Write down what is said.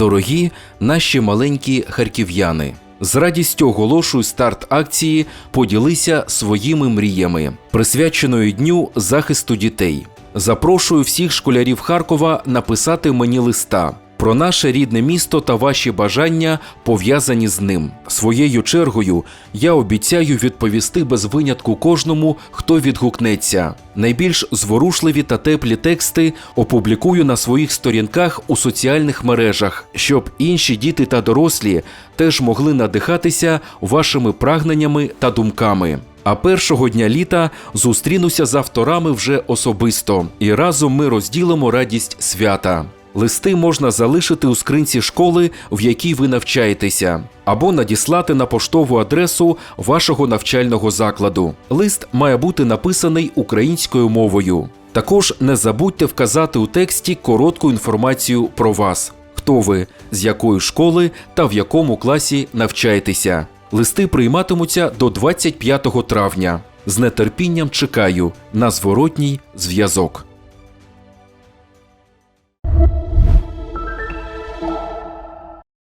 Дорогі наші маленькі харків'яни. З радістю оголошую старт акції Поділися своїми мріями, присвяченої дню захисту дітей. Запрошую всіх школярів Харкова написати мені листа про наше рідне місто та ваші бажання пов'язані з ним. Своєю чергою я обіцяю відповісти без винятку кожному, хто відгукнеться. Найбільш зворушливі та теплі тексти опублікую на своїх сторінках у соціальних мережах, щоб інші діти та дорослі теж могли надихатися вашими прагненнями та думками. А першого дня літа зустрінуся з авторами вже особисто, і разом ми розділимо радість свята. Листи можна залишити у скринці школи, в якій ви навчаєтеся, або надіслати на поштову адресу вашого навчального закладу. Лист має бути написаний українською мовою. Також не забудьте вказати у тексті коротку інформацію про вас, хто ви, з якої школи та в якому класі навчаєтеся. Листи прийматимуться до 25 травня. З нетерпінням чекаю на зворотній зв'язок.